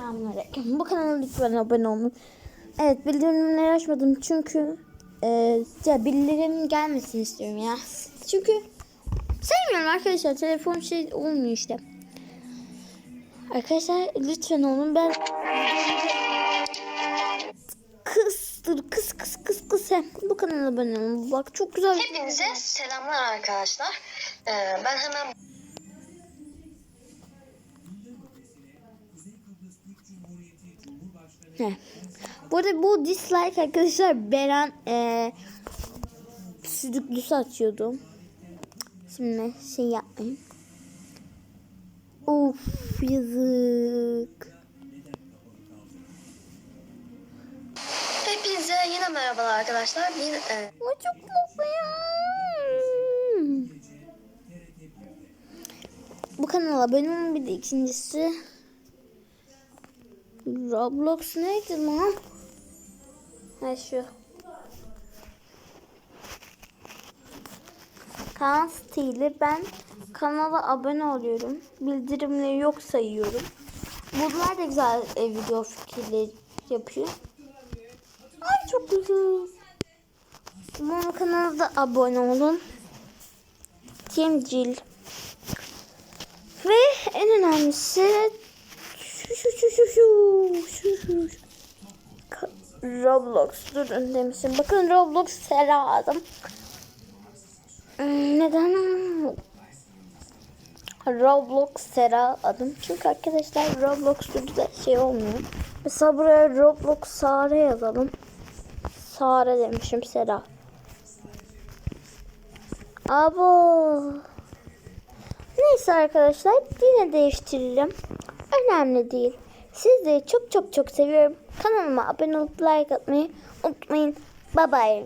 Selamünaleyküm. Bu kanala lütfen abone olun. Evet bildirimleri açmadım çünkü e, ya bildirim gelmesini istiyorum ya. Çünkü sevmiyorum arkadaşlar. Telefon şey olmuyor işte. Arkadaşlar lütfen olun. Ben kız dur kız kız kız kız hem bu kanala abone olun. Bak çok güzel. Hepinize selamlar arkadaşlar. Ee, ben hemen Heh. Bu dislike arkadaşlar Beren e, südüklüsü açıyordu. Şimdi şey yapmayayım. Of yazık. hepinize yine merhabalar arkadaşlar. Bir e, Ama çok mutluyum. Bu kanala abone olun bir de ikincisi. Roblox neydi lan? Ha şu. Kanal stili ben kanala abone oluyorum. Bildirimleri yok sayıyorum. Bunlar da güzel e, video fikirleri yapıyor. Ay çok güzel. Umarım kanalda abone olun. Timcil. Ve en önemlisi şu şu şu şu şu. Roblox durun demişim. Bakın Roblox aldım. Hmm, Neden? Roblox Sera adım. Çünkü arkadaşlar Roblox da şey olmuyor. Mesela buraya Roblox Sare yazalım. Sare demişim Sera. Abo. Neyse arkadaşlar yine değiştiririm. Önemli değil. Sizleri çok çok çok seviyorum. Kanalıma abone olup like atmayı unutmayın. Bye bye.